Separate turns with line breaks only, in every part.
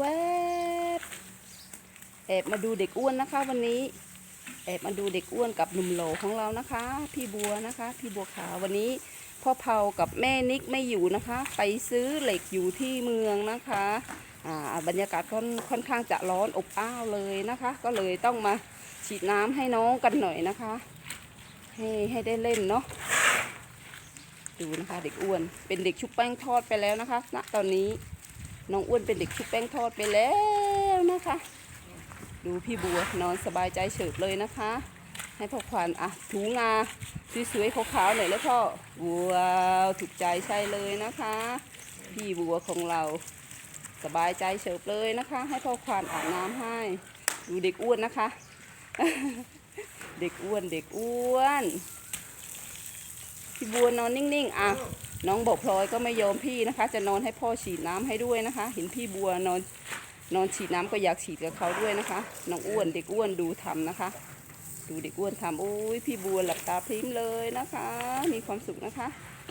วบแอบมาดูเด็กอ้วนนะคะ วันนี้ แอบมาดูเด็กอ้วนกับหนุ่มโหลของเรานะคะ พี่บัวนะคะ พี่บัวขาววันนี้พ่อเผากับแม่นิกไม่อยู่นะคะ ไปซื้อเหล็กอยู่ที่เมืองนะคะอ่าบรรยากาศค่อนค่อนข้างจะร้อนอบอ้าวเลยนะคะ ก็เลยต้องมาฉีดน้ำให้น้องกันหน่อยนะคะ ให้ให้ได้เล่นเนาะดูนะคะเด็กอ้วนเป็นเด็กชุบแป้งทอดไปแล้วนะคะณตอนนี้ น้องอ้วนเป็นเด็กชุบแป้งทอดไปแล้วนะคะ ดูพี่บัวนอนสบายใจเฉิบเลยนะคะ ให้พ่อขวัญอะถูงาสวยๆขาวๆหน่อยแล้วพ่อว้าวถูกใจใช่เลยนะคะ พี่บัวของเราสบายใจเฉิบเลยนะคะ ให้พ่อขวัญอาบน้ำให้ ดูเด็กอ้วนนะคะ เด็กอ้วนเด็กอ้วน พี่บัวนอนนิ่งๆอะ น้องบอกพลอยก็ไม่ยอมพี่นะคะ จะนอนให้พ่อฉีดน้ำให้ด้วยนะคะ เห็นพี่บัวนอนนอนฉีดน้ำก็อยากฉีดกับเขาด้วยนะคะ น้องอ้วนเด็กอ้วนดูทำนะคะ ดูเด็กอ้วนทำโอ้ยพี่บัวหลับตาพริ้มเลยนะคะ มีความสุขนะคะ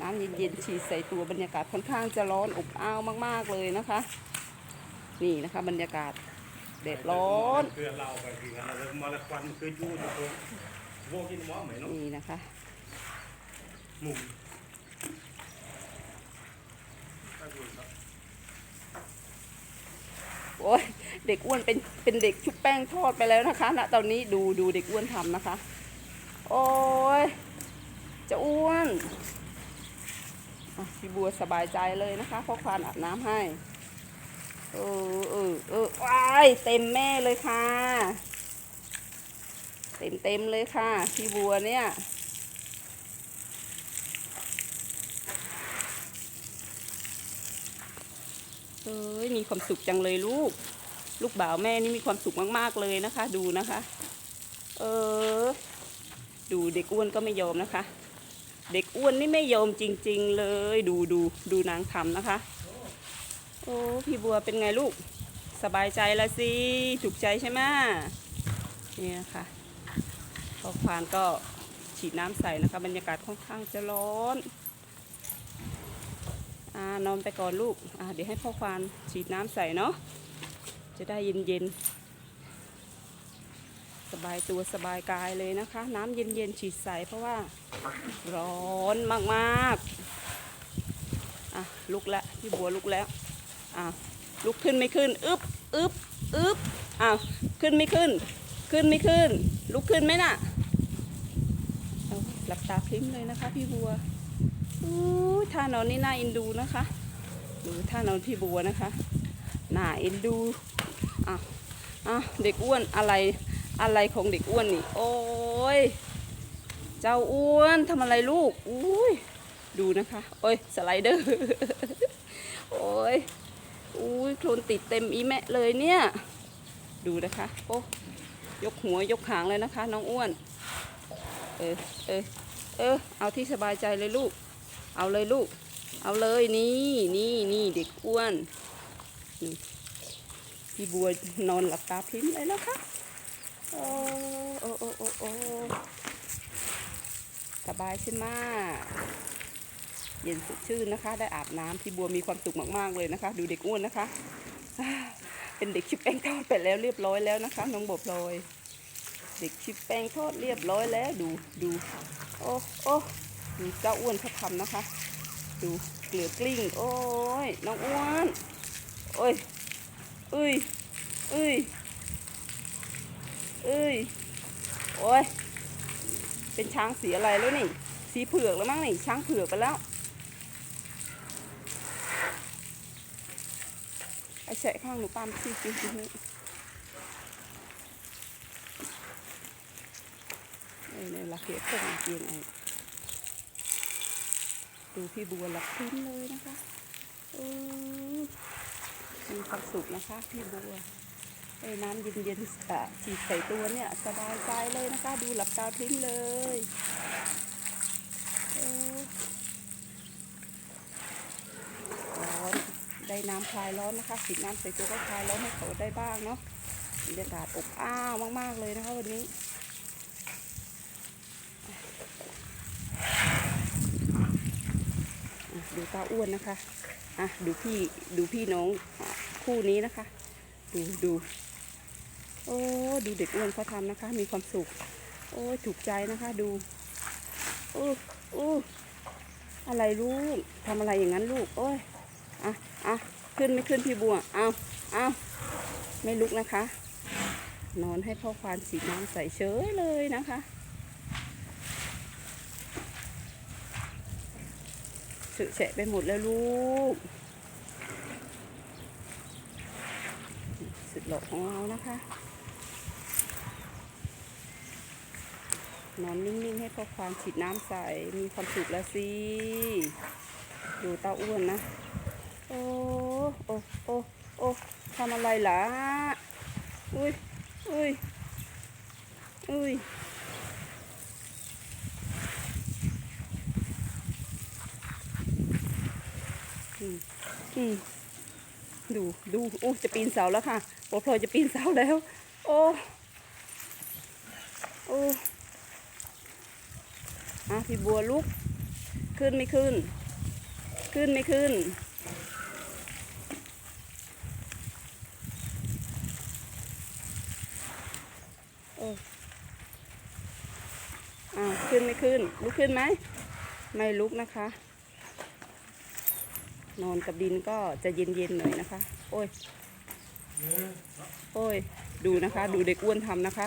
น้ำเย็นๆฉีดใส่ตัวบรรยากาศค่อนข้างจะร้อนอบอ้าวมากๆเลยนะคะ นี่นะคะบรรยากาศแดดร้อน
คือเราไปคือกันเรามาละควันคือจู้ทุกคนโวกินหมอไหมเนาะ
นี่นะคะ
หมุม
โอ้ยเด็กอ้วนเป็นเป็นเด็กชุบแป้งทอดไปแล้วนะคะณตอนนี้ดูดูเด็กอ้วนทำนะคะ โอ้ยจะอ้วนพี่บัวสบายใจเลยนะคะเพราะควานอาบน้ำให้เออเออเออว้ายเต็มแม่เลยค่ะ เต็มเต็มเลยค่ะ พี่บัวเนี่ย เอ้ยมีความสุขจังเลยลูก ลูกบ่าวแม่นี่มีความสุขมากๆเลยนะคะ ดูนะคะ เออ ดูเด็กอ้วนก็ไม่ยอมนะคะ เด็กอ้วนนี่ไม่ยอมจริง ๆ เลย ดูดูดูนางทำนะคะ โอ้พี่บัวเป็นไงลูก สบายใจละสิถูกใจใช่ไหมนี่นะคะพอควานก็ฉีดน้ำใส่นะคะ บรรยากาศค่อนข้างจะร้อน นอนไปก่อนลูกเดี๋ยวให้พ่อควานฉีดน้ำใส่เนาะ จะได้เย็นเย็นๆสบายตัวสบายกายเลยนะคะ น้ำเย็นเย็นๆ ฉีดใส่เพราะว่าร้อนมากๆ อะลุกแล้วพี่บัวลุกแล้ว อะลุกขึ้นไม่ขึ้น อึบอึบอึบอ้าวขึ้นไม่ขึ้น ขึ้นไม่ขึ้น ลุกขึ้นไหมน่ะหลับตาพริ้มเลยนะคะพี่บัว อู้ท่านอนนี่น่าเอ็นดูนะคะ ดูท่านอนพี่บัวนะคะน่าเอ็นดูอะอะเด็กอ้วนอะไรอะไรของเด็กอ้วนนี่ โอ้ยเจ้าอ้วนทำอะไรลูกอุ้ยดูนะคะ โอ้ยสไลเดอร์โอ้ยอุ้ยโคลนติดเต็มอีแมะเลยเนี่ย ดูนะคะโอ้ยกหัวยกหางเลยนะคะ น้องอ้วน เออเออเออเอาที่สบายใจเลยลูก เอาเลยลูก เอาเลยนี่นี่นี่เด็กอ้วนพี่บัวนอนหลับตาพริ้มเลยนะคะโอ้โอ้โอ้โอ้โอ้สบายใช่ไหมเย็นสดชื่นนะคะ ได้อาบน้ำพี่บัวมีความสุขมากๆเลยนะคะ ดูเด็กอ้วนนะคะ เป็นเด็กชิปแป้งทอดไปแล้วเรียบร้อยแล้วนะคะ น้องบพลอย เด็กชิปแป้งทอดเรียบร้อยแล้วดูดูโอ้โอ้ ดูเจ้าอ้วนเขาทำนะคะ ดูเกลือกลิ้ง โอ้ยน้องอ้วนโอ้ยเอ้ยเอ้ยเอ้ยโอ้ยเป็นช้างสีอะไรแล้วนี่ สีเผือกแล้วมั้งนี่ช้างเผือกไปแล้วไอ้แฉะข้างหนูปามซีจริงๆนี่นี่ละเกียดพวกมันเกียนไอ้ ดูพี่บัวหลับทิ้งเลยนะคะเออมีความสุขนะคะ พี่บัวไอ้น้ำเย็นๆฉีดใส่ตัวเนี่ยสบายใจเลยนะคะ ดูหลับตาทิ้งเลยเออร้อนได้น้ำคลายร้อนนะคะฉีดน้ำใส่ตัวก็คลายร้อนให้เขาได้บ้างเนาะบรรยากาศอบอ้าวมากๆเลยนะคะวันนี้ อะ ดูตาอ้วนนะคะอะดูพี่ดูพี่น้องคู่นี้นะคะ ดูดูโอ้ดูเด็กอ้วนเขาทำนะคะ มีความสุข โอ้ยถูกใจนะคะ ดูอู้อู้อะไรลูกทำอะไรอย่างนั้นลูกโอ้ยอะอะขึ้นไม่ขึ้นพี่บัวเอาเอาไม่ลุกนะคะ นอนให้พ่อควานสีน้ำใสเฉยเลยนะคะ เฉะแฉะไปหมดแล้วลูก สุดหล่อของเรานะคะ นอนนิ่งๆให้พ่อควานฉีดน้ำใส่มีความสุขแล้วสิ ดูเต้าอ้วนนะ โอ้ โอ้ โอ้ โอ้ทำอะไรล่ะ อุ้ย อุ้ย อุ้ย อืมดูดูโอ้จะปีนเสาแล้วค่ะบัวพลอยจะปีนเสาแล้ว โอ้โอ้อะพี่บัวลุก ขึ้นไม่ขึ้น ขึ้นไม่ขึ้น โอ้อ่าขึ้นไม่ขึ้น ลุกขึ้นไหม ไม่ลุกนะคะ นอนกับดินก็จะเย็นๆหน่อยนะคะ โอ้ย โอ้ย ดูนะคะ ดูเด็กอ้วนทำนะคะ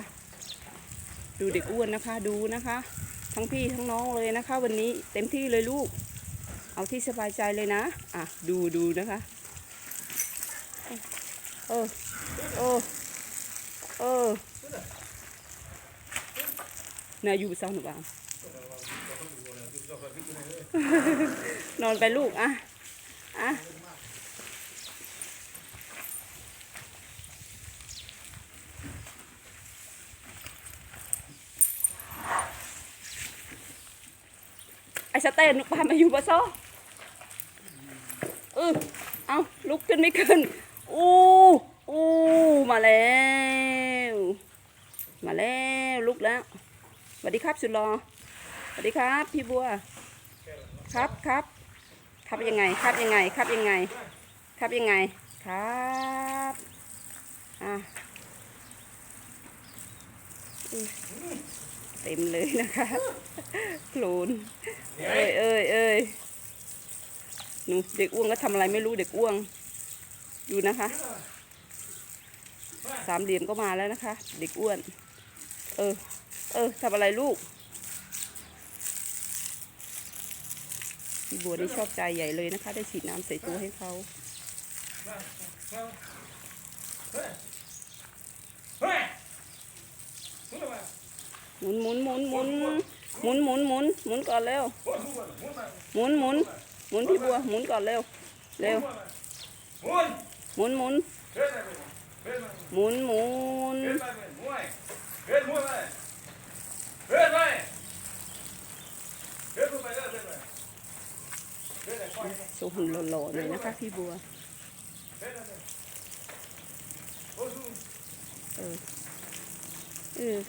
ดูเด็กอ้วนนะคะ ดูนะคะ ทั้งพี่ทั้งน้องเลยนะคะ วันนี้เต็มที่เลยลูก เอาที่สบายใจเลยนะ อะ ดูดูนะคะ เออ เออ เออน่าอยู่เศร้าหนูบ้างนอนไปลูกอะ อะไอ้สเตนพามาอยู่บะซอเออเอาลุกขึ้นไม่ขึ้นอู้อู้มาแล้ว มาแล้วลุกแล้วสวัสดีครับสุดรอสวัสดีครับ พี่บัว ครับครับ ครับยังไงครับยังไงครับยังไง ครับยังไงครับอะเต็มเลยนะคะโคลนเอ้ยเอ้ยเอ้ยหนูเด็กอ้วงก็ทำอะไรไม่รู้เด็กอ้วง ดูนะคะ สามเหลี่ยมก็มาแล้วนะคะ เด็กอ้วน เออ เออทำอะไรลูก พี่บัวนี่ชอบใจใหญ่เลยนะคะ ได้ฉีดน้ำใส่ตัวให้เขาหมุนหมุนหมุนหมุนหมุนหมุนหมุนหมุนก่อนเร็วหมุนหมุนหมุนพี่บัวหมุนก่อนเร็วเร็ว
มึง
หมุนหมุน
เฮ้ยเฮ้ย
หมุนหมุน
เฮ้ยไปมวยเฮ้ยมวยไปเฮ้ยไปเฮ้ยไปเฮ้ยไปเฮ้ยไป
สูหุ่นหล่อๆหน่อยนะคะ พี่บัว
เอ
อเออ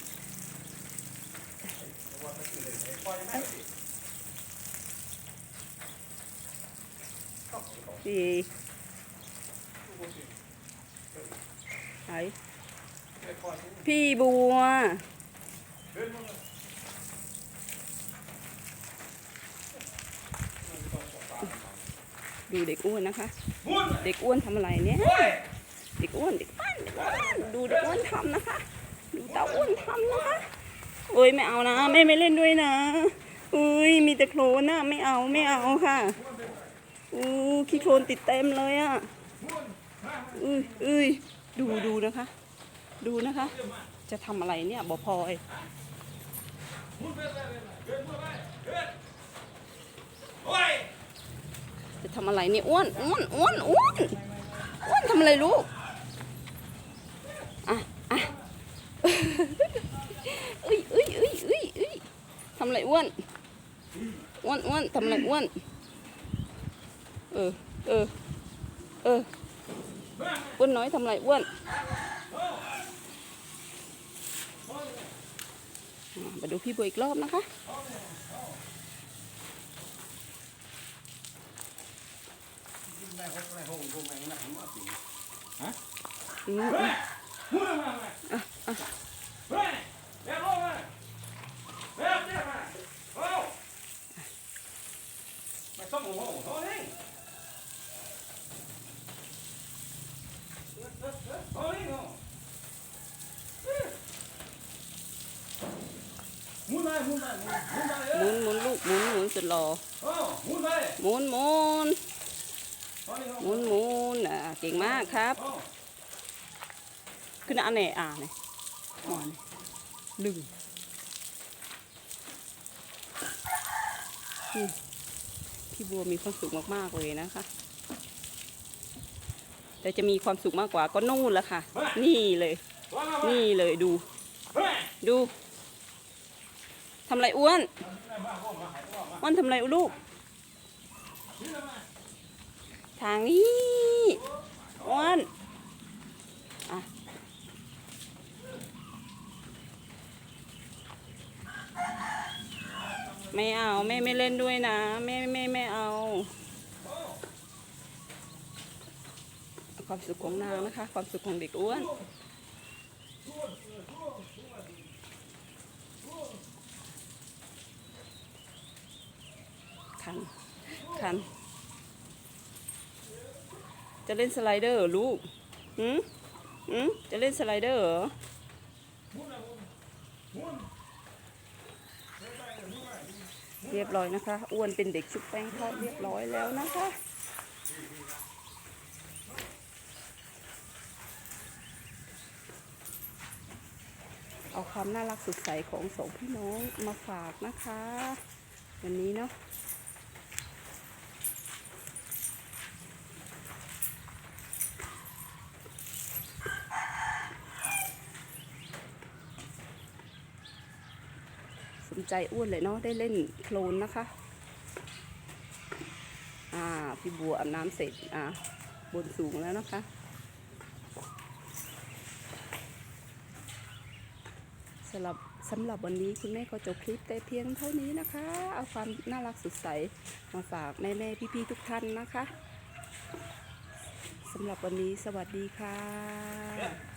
พี่ไหนพี่บัว
เฮ้ยมึง
ดูเด็กอ้วนนะคะ
มุน
เด็กอ้วนทำอะไรเนี่ย
โอ้ย
เด็กอ้วนเด็กอ้วนเด็กอ้วนดูเด็กอ้วนทำนะคะ ดูตาอ้วนทำนะคะเอ้ยไม่เอานะแม่ไม่เล่นด้วยนะอุ้ยมีแต่โคลนนะไม่เอาไม่เอาค่ะอู้ขี้โคลนติดเต็มเลยอะอุ้ยอุ้ยดูดูนะคะ ดูนะคะ จะทำอะไรเนี่ยบอพลอย
มุนไปไปไปเฮ้ยมวยไปเฮ้ยโอ้ย
จะ ทำอะไรนี่อ้วนอ้วนอ้วนอ้วนอ้วนทำอะไรลูกอะอะเอ้ยเอ้ยเอ้ยเอ้ยเอ้ยทำอะไรอ้วนอ้วนอ้วนทำอะไรอ้วนเออเออเอออ้วนน้อยทำอะไรอ้วนมาดูพี่บัวอีกรอบนะคะ
อืมหมุ
นหมุนลูกหมุนหมุนสุดหล่อหมุนหมุน หมุนหมุนอ่าเก่งมากครับ ขึ้นอันไหนอ่าเนี่ยอ่อนลึงนี่พี่บัวมีความสุขมาก ๆ เลยนะคะ แต่จะมีความสุขมากกว่าก็นู่นแหละค่ะ นี่เลย นี่เลยดู ดูทำไรอ้วนอ้วนทำไรลูก ทางนี้อ้วนอะไม่เอาแม่ไม่เล่นด้วยนะแม่ไม่ไม่เอาความสุขของนางนะคะ ความสุขของเด็กอ้วนคันคัน จะเล่นสไลเดอร์เหรอลูกหืมหืมจะเล่นสไลเดอร์เหรอเรียบร้อยนะคะ อ้วนเป็นเด็กชุบแป้งทอดเรียบร้อยแล้วนะคะ เอาความน่ารักสดใสของสองพี่น้องมาฝากนะคะ วันนี้เนาะ ใจอ้วนเลยเนาะได้เล่นโคลนนะคะ อ่าพี่บัวอาบน้ำเสร็จอ่าบนสูงแล้วนะคะสำหรับสำหรับวันนี้คุณแม่ก็จบคลิปแต่เพียงเท่านี้นะคะ เอาความน่ารักสดใสมาฝากแม่แม่พี่พี่ๆทุกท่านนะคะสำหรับวันนี้สวัสดีค่ะ